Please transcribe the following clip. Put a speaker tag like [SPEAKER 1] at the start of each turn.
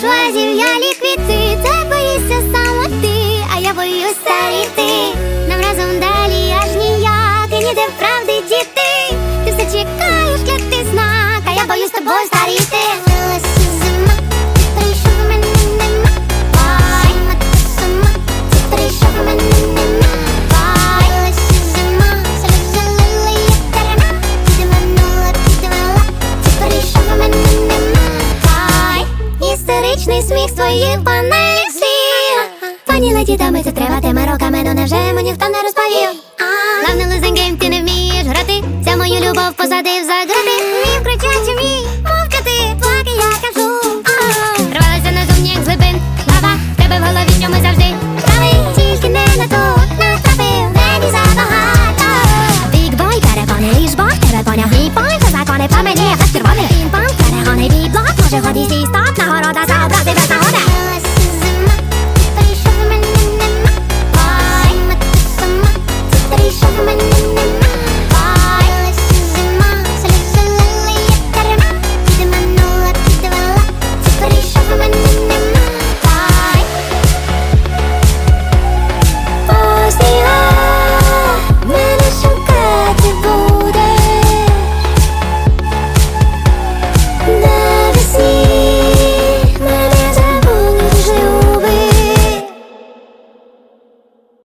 [SPEAKER 1] прийшла зів'ялі квіти, це боїшся саме ти, а я боюсь старіти. Нам разом далі аж ніяк, і ніде вправди діти. Істеричний сміх з твоїх банальних слів. Пані леді дами, це треба тими роками, ну невже йому ніхто не розповів? Главне losing ти не вмієш грати. Ця мою любов посадив за грати. Вмів. Рвалася назовні, як глибин. Баба, тебе в голові, що завжди. Тільки не на ту натрапив, леді забагато. Big перепони, ліж Бог тебе поняв. Мій пой, за закони пам'ять